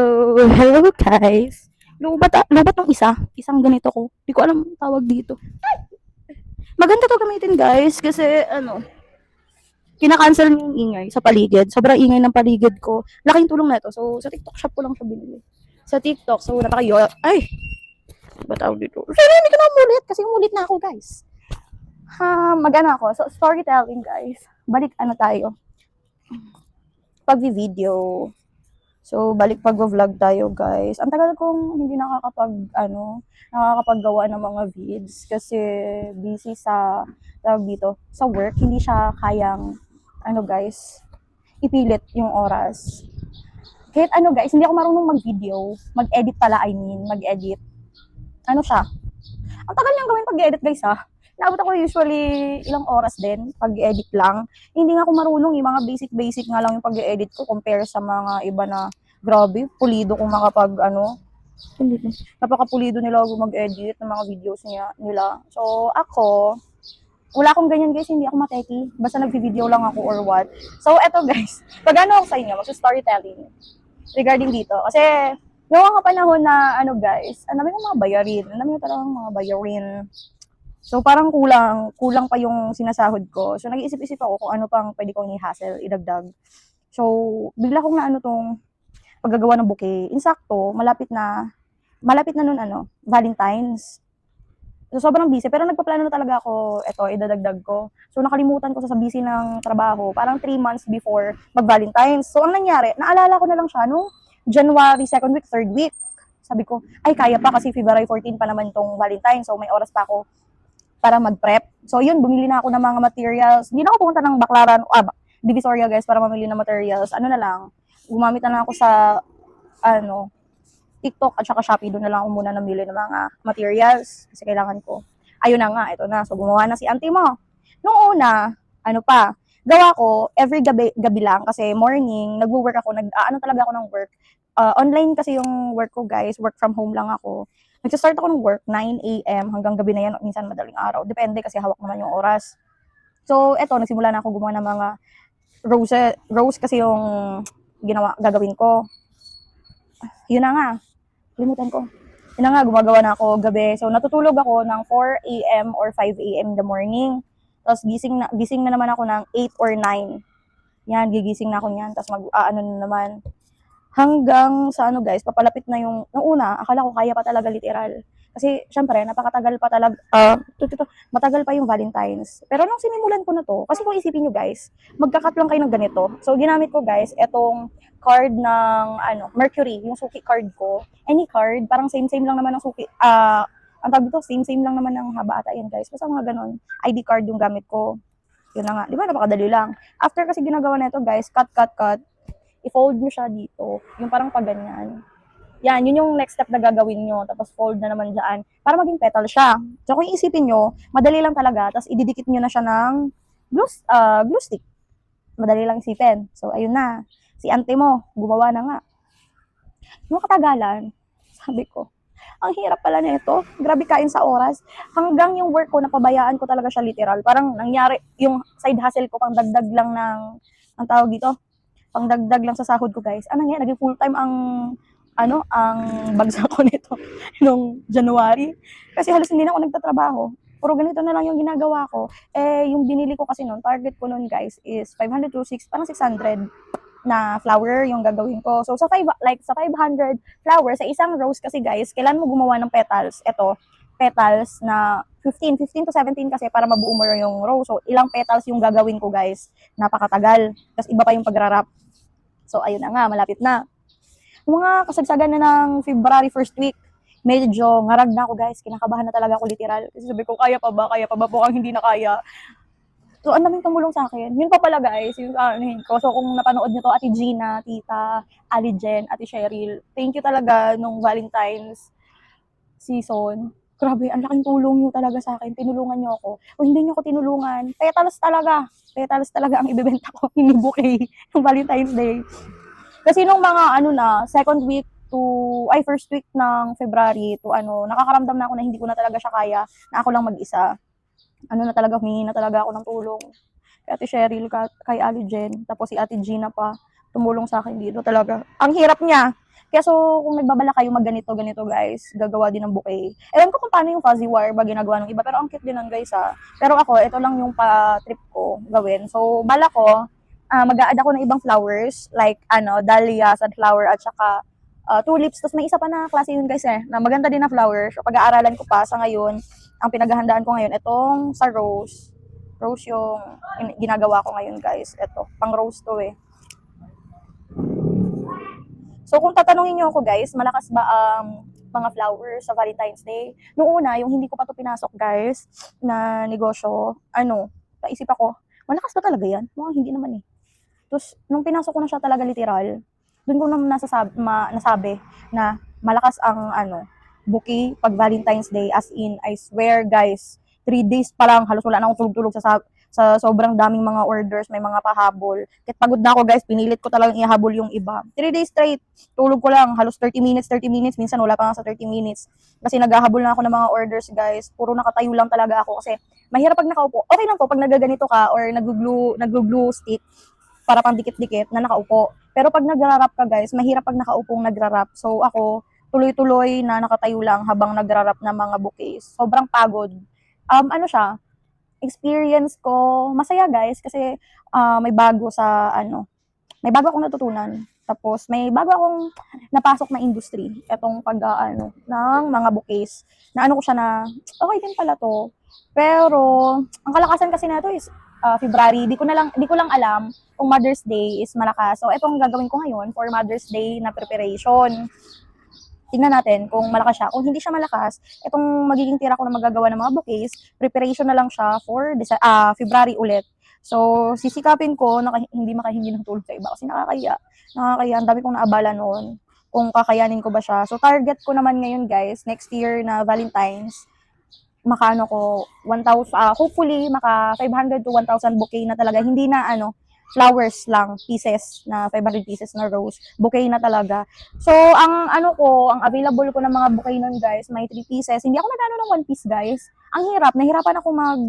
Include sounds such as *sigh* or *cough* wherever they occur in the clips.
So, *laughs* hello guys. Lubat, lubat ng isa. Isang ganito ko. Hindi ko alam tawag dito. Maganda to gamitin guys kasi ano, kinakancel niyo yung ingay sa paligid. Sobrang ingay ng paligid ko. Laking tulong na ito. So, sa TikTok shop ko lang siya binili. Sa TikTok. So, napakayo. Ay! Ba tawag dito? Sorry, hindi ko na umulit kasi umulit na ako guys. Ha, magana ako. So, storytelling guys. Balik ano tayo. Pag-video. So, balik pag-vlog tayo, guys. Ang tagal kong hindi nakakapag, ano, nakakapaggawa ng mga vids kasi busy sa, tawag dito, sa work. Hindi siya kayang, ano, guys, ipilit yung oras. Kahit ano, guys, hindi ako marunong mag-video. Mag-edit pala, I mean, mag-edit. Ano siya? Ang tagal niyang gawin pag-edit, guys, ha? Naabot ako usually ilang oras din pag-edit lang. Hindi nga ako marunong, yung mga basic-basic nga lang yung pag-edit ko compare sa mga iba na grabe, pulido kung makapag ano, pulido. Napaka-pulido nila mag-edit ng mga videos niya, nila. So, ako, wala akong ganyan guys, hindi ako mateki. Basta nag-video lang ako or what. So, eto guys, *laughs* pag ano ako sa inyo, mag-storytelling regarding dito. Kasi, noong mga panahon na, ano guys, ang dami ng mga bayarin. Ang dami talagang mga bayarin. So, parang kulang, kulang pa yung sinasahod ko. So, nag-iisip-isip ako kung ano pang pwede kong i-hassle, idagdag. So, bigla kong na ano tong paggagawa ng bouquet. Insakto, malapit na, malapit na nun ano, Valentine's. So, sobrang busy. Pero nagpaplano na talaga ako, eto, idadagdag ko. So, nakalimutan ko sa, busy ng trabaho. Parang 3 months before mag-Valentine's. So, ang nangyari, naalala ko na lang siya, no? January, second week, third week. Sabi ko, ay, kaya pa kasi February 14 pa naman tong Valentine's. So, may oras pa ako para mag-prep. So, yun, bumili na ako ng mga materials. Hindi na ako pumunta ng Baclaran, ah, Divisoria, guys, para mamili ng materials. Ano na lang, gumamit na lang ako sa, ano, TikTok at saka Shopee. Doon na lang ako muna namili ng mga materials kasi kailangan ko. Ayun na nga, ito na. So, gumawa na si auntie mo. Nung una, ano pa, gawa ko every gabi, gabi lang kasi morning, nagwo-work ako, nag, ah, ano talaga ako ng work. Ah, online kasi yung work ko, guys. Work from home lang ako. Nag-start ako ng work 9 a.m. hanggang gabi na yan, minsan madaling araw. Depende kasi hawak naman yung oras. So, eto, nagsimula na ako gumawa ng mga rose, rose kasi yung ginawa, gagawin ko. Yun na nga. Limutan ko. Yun na nga, gumagawa na ako gabi. So, natutulog ako ng 4 a.m. or 5 a.m. in the morning. Tapos, gising na, gising na naman ako ng 8 or 9. Yan, gigising na ako niyan. Tapos, mag, ah, ano na naman. Hanggang sa ano guys, papalapit na yung, nung una, akala ko kaya pa talaga literal. Kasi, syempre, napakatagal pa talaga, ah, to, matagal pa yung Valentine's. Pero nung sinimulan ko na to, kasi kung isipin nyo guys, magkakat lang kayo ng ganito. So, ginamit ko guys, etong card ng, ano, Mercury, yung suki card ko. Any card, parang same-same lang naman ng suki, ah, ang tawag dito, same-same lang naman ng haba ata yan guys. Basta mga ganon, ID card yung gamit ko. Yun na nga, di ba napakadali lang. After kasi ginagawa na ito guys, cut, cut, cut, i-fold nyo siya dito. Yung parang pag ganyan. Yan, yun yung next step na gagawin nyo. Tapos fold na naman dyan. Para maging petal siya. So kung iisipin nyo, madali lang talaga. Tapos ididikit nyo na siya ng glue, uh, glue stick. Madali lang isipin. So ayun na. Si ante mo, gumawa na nga. Yung katagalan, *laughs* sabi ko, ang hirap pala nito. Grabe kain sa oras. Hanggang yung work ko, napabayaan ko talaga siya literal. Parang nangyari, yung side hustle ko, pang dagdag lang ng, ang tawag dito, pang dagdag lang sa sahod ko guys. Ano nga, naging full time ang ano, ang bagsak ko *laughs* nito nung January. Kasi halos hindi na ako nagtatrabaho. Puro ganito na lang yung ginagawa ko. Eh, yung binili ko kasi noon, target ko noon guys is 500 to 6, parang 600 na flower yung gagawin ko. So, sa five, like, sa 500 flowers, sa isang rose kasi guys, kailan mo gumawa ng petals? Ito, petals na 15, 15 to 17 kasi para mabuo mo yung rose. So, ilang petals yung gagawin ko guys. Napakatagal. Tapos iba pa yung pagrarap. So, ayun na nga, malapit na. Mga kasagsagan na ng February first week, medyo ngarag na ako guys. Kinakabahan na talaga ako literal. Kasi sabi ko, kaya pa ba? Kaya pa ba? Mukhang hindi na kaya. So, ang daming tumulong sa akin. Yun pa pala guys, yung anuhin ko. So, kung napanood nyo to, Ate Gina, Tita, Ali Jen, Ate Cheryl, thank you talaga nung Valentine's season. Grabe, ang laking tulong nyo talaga sa akin. Tinulungan nyo ako. O hindi nyo ako tinulungan, petals talaga. Petals talaga ang ibibenta ko. *laughs* Hindi bouquet ng Valentine's Day. Kasi nung mga ano na, second week to, ay first week ng February to ano, nakakaramdam na ako na hindi ko na talaga siya kaya, na ako lang mag-isa. Ano na talaga, humingi na talaga ako ng tulong. Kay Ate Cheryl, ka- kay Ali Jen, tapos si Ate Gina pa, tumulong sa akin dito talaga. Ang hirap niya. Kaya so, kung nagbabala kayo mag ganito, ganito guys, gagawa din ng bouquet. Ewan ko kung paano yung fuzzy wire ba ginagawa ng iba, pero ang cute din nun guys ha. Pero ako, ito lang yung pa-trip ko gawin. So, bala ko, ah mag-a-add ako ng ibang flowers, like, ano, dahlia, sunflower, at saka uh, tulips. Tapos may isa pa na klase yun guys eh, na maganda din na flowers. So, pag-aaralan ko pa sa ngayon, ang pinaghahandaan ko ngayon, itong sa rose. Rose yung in- ginagawa ko ngayon guys. Ito, pang rose to eh. So kung tatanungin niyo ako guys, malakas ba ang mga flowers sa Valentine's Day? Noong una, yung hindi ko pa to pinasok guys, na negosyo, ano, naisip ako, malakas ba talaga yan? Mukhang hindi naman eh. Tapos, nung pinasok ko na siya talaga literal, doon ko naman nasasab- ma- nasabi na malakas ang ano, bouquet pag Valentine's Day. As in, I swear guys, three days pa lang, halos wala na akong tulog-tulog sa, sa sobrang daming mga orders, may mga pahabol. Kahit pagod na ako guys, pinilit ko talagang ihabol yung iba. 3 days straight, tulog ko lang, halos 30 minutes, 30 minutes, minsan wala pa nga sa 30 minutes. Kasi naghahabol na ako ng mga orders guys, puro nakatayo lang talaga ako kasi mahirap pag nakaupo. Okay lang po pag nagaganito ka or nag-glue, nag-glue stick para pang dikit-dikit na nakaupo. Pero pag nagra-wrap ka guys, mahirap pag nakaupong nagra-wrap. So ako, tuloy-tuloy na nakatayo lang habang nagra-wrap ng mga bouquets. Sobrang pagod. Um, ano siya, experience ko, masaya guys kasi ah, may bago sa ano, may bago akong natutunan. Tapos may bago akong napasok na industry, etong pag ah, ano, ng mga bouquets. Na ano ko siya na, okay din pala to. Pero, ang kalakasan kasi na to is ah, February. Di ko na lang, di ko lang alam kung Mother's Day is malakas. So, etong gagawin ko ngayon for Mother's Day na preparation. Tingnan natin kung malakas siya. Kung hindi siya malakas, itong magiging tira ko na magagawa ng mga bouquets, preparation na lang siya for Dece- ah, February ulit. So, sisikapin ko na hindi makahingi ng tulong sa iba kasi nakakaya. Nakakaya. Ang dami kong naabala noon kung kakayanin ko ba siya. So, target ko naman ngayon, guys, next year na Valentine's, makaano ko, 1,000, ah, hopefully, maka 500 to 1,000 bouquet na talaga. Hindi na, ano, flowers lang, pieces na 500 pieces na rose. Bouquet na talaga. So, ang ano ko, ang available ko ng mga bouquet nun, guys, may 3 pieces. Hindi ako nagano ng 1 piece, guys. Ang hirap. Nahirapan ako mag,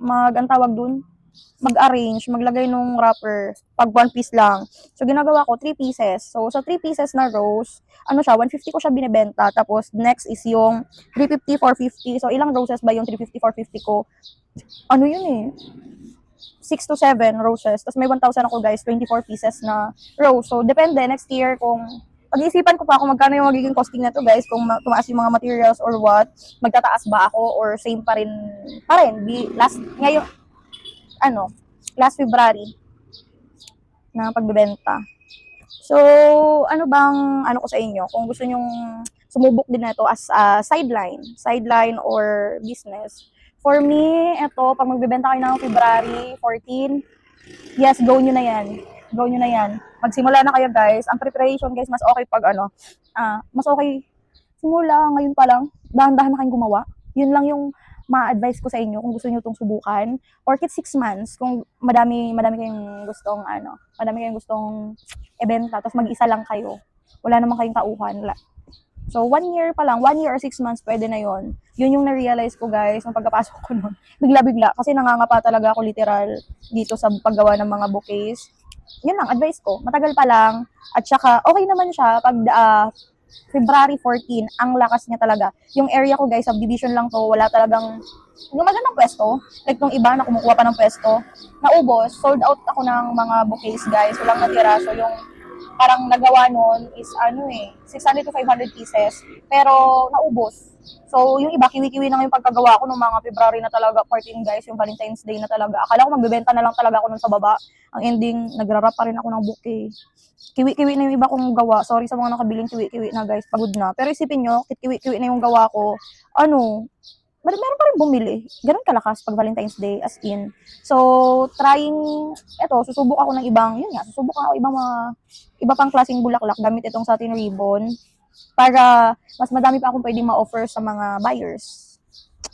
mag, ang tawag dun, mag-arrange, maglagay nung wrapper pag 1 piece lang. So, ginagawa ko 3 pieces. So, sa 3 pieces na rose, ano siya, 150 ko siya binebenta. Tapos, next is yung 350, 450. So, ilang roses ba yung 350, 450 ko? Ano yun eh? 6 to 7 roses. Tapos may 1,000 ako guys, 24 pieces na rose. So, depende next year kung pag-iisipan ko pa kung magkano yung magiging costing na to guys, kung ma- tumaas yung mga materials or what, magtataas ba ako or same pa rin, pa rin, Di- last, ngayon, ano, last February na pagbebenta. So, ano bang, ano ko sa inyo, kung gusto nyong sumubok din na ito as a sideline, sideline or business, For me, ito, pag magbebenta kayo ng February 14, yes, go nyo na yan. Go nyo na yan. Magsimula na kayo, guys. Ang preparation, guys, mas okay pag ano, ah, mas okay, simula ngayon pa lang, dahan-dahan na kayong gumawa. Yun lang yung ma-advise ko sa inyo kung gusto nyo itong subukan. Or kit 6 months, kung madami, madami kayong gustong, ano, madami kayong gustong ebenta, tapos mag-isa lang kayo. Wala naman kayong tauhan. So, one year pa lang, one year or six months, pwede na yon. Yun yung na-realize ko, guys, nung pagkapasok ko nun. *laughs* Bigla-bigla. Kasi nangangapa talaga ako literal dito sa paggawa ng mga bouquets. Yun lang, advice ko. Matagal pa lang. At saka, okay naman siya pag ah, February 14, ang lakas niya talaga. Yung area ko, guys, subdivision lang to. Wala talagang yung magandang pwesto. Like nung iba na kumukuha pa ng pwesto. Naubos. Sold out ako ng mga bouquets, guys. Walang natira. So, yung parang nagawa nun is ano eh, 600 to 500 pieces. Pero naubos. So, yung iba, kiwi-kiwi na yung pagkagawa ko nung mga February na talaga, 14 guys, yung Valentine's Day na talaga. Akala ko magbebenta na lang talaga ako nun sa baba. Ang ending, nagrarap pa rin ako ng bouquet. Kiwi-kiwi na yung iba kong gawa. Sorry sa mga nakabiling kiwi-kiwi na guys, pagod na. Pero isipin nyo, kiwi-kiwi na yung gawa ko. Ano, mer meron pa rin bumili. Ganun kalakas pag Valentine's Day, as in. So, trying, eto, susubok ako ng ibang, yun nga, susubok ako ibang mga, iba pang klaseng bulaklak gamit itong satin ribbon para mas madami pa akong pwedeng ma-offer sa mga buyers.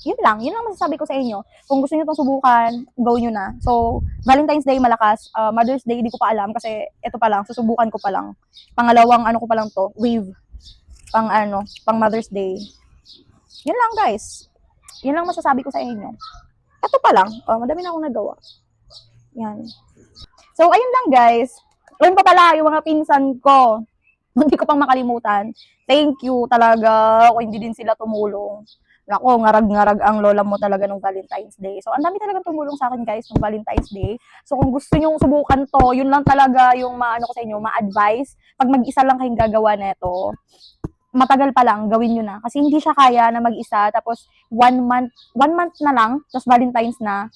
Yun lang, yun lang masasabi ko sa inyo. Kung gusto niyo itong subukan, go nyo na. So, Valentine's Day malakas, uh, Mother's Day di ko pa alam kasi ito pa lang, susubukan ko pa lang. Pangalawang ano ko pa lang to, wave. Pang ano, pang Mother's Day. Yun lang guys. Yun lang masasabi ko sa inyo. Ito pa lang, oh, madami na akong nagawa. Yan. So, ayun lang guys. Ayun pa pala yung mga pinsan ko. *laughs* Hindi ko pang makalimutan. Thank you talaga kung hindi din sila tumulong. Nako, ngarag-ngarag ang lola mo talaga nung Valentine's Day. So, ang dami talagang tumulong sa akin, guys, nung Valentine's Day. So, kung gusto nyong subukan to, yun lang talaga yung maano ko sa inyo, ma-advise. Pag mag-isa lang kayong gagawa neto, matagal pa lang, gawin nyo na. Kasi hindi siya kaya na mag-isa, tapos one month, one month na lang, tapos Valentine's na,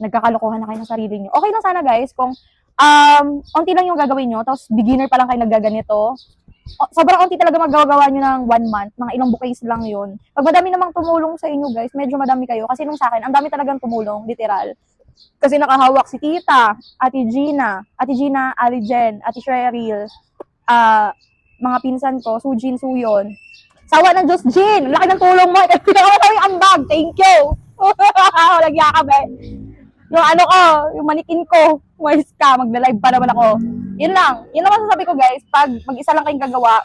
nagkakalokohan na kayo ng sarili nyo. Okay lang sana, guys, kung um, onti lang yung gagawin nyo, tapos beginner pa lang kayo naggaganito, o- sobrang onti talaga magagawa nyo ng one month, mga ilang bouquets lang yun. Pag madami namang tumulong sa inyo, guys, medyo madami kayo. Kasi nung sa akin, ang dami talagang tumulong, literal. Kasi nakahawak si Tita, Ate Gina, Ate Gina, Ali Jen, Ate Cheryl, ah, mga pinsan ko, Sujin, Suyon. Sawa ng Diyos, Jin! Laki ng tulong mo! Pinakamatawin ang bag! Thank you! *laughs* Walang yakap eh. Yung ano ko, yung manikin ko, umayos ka, magla-live pa naman ako. Yun lang. Yun lang masasabi ko guys. Pag mag-isa lang kayong gagawa,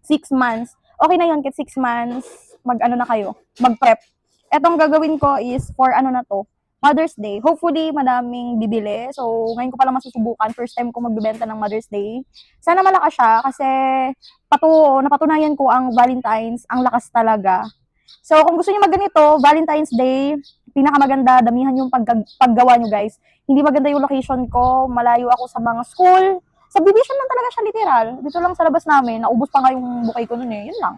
six months, okay na yun, kahit six months, mag-ano na kayo, mag-prep. Etong gagawin ko is for ano na to, Mother's Day. Hopefully, madaming bibili. So, ngayon ko pa lang masusubukan. First time ko magbebenta ng Mother's Day. Sana malakas siya kasi patu napatunayan ko ang Valentine's, ang lakas talaga. So, kung gusto niyo magganito, Valentine's Day, pinakamaganda, damihan yung pagga- paggawa nyo guys. Hindi maganda yung location ko, malayo ako sa mga school. Subdivision lang talaga siya literal. Dito lang sa labas namin, naubos pa nga yung bukay ko nun eh. Yun lang.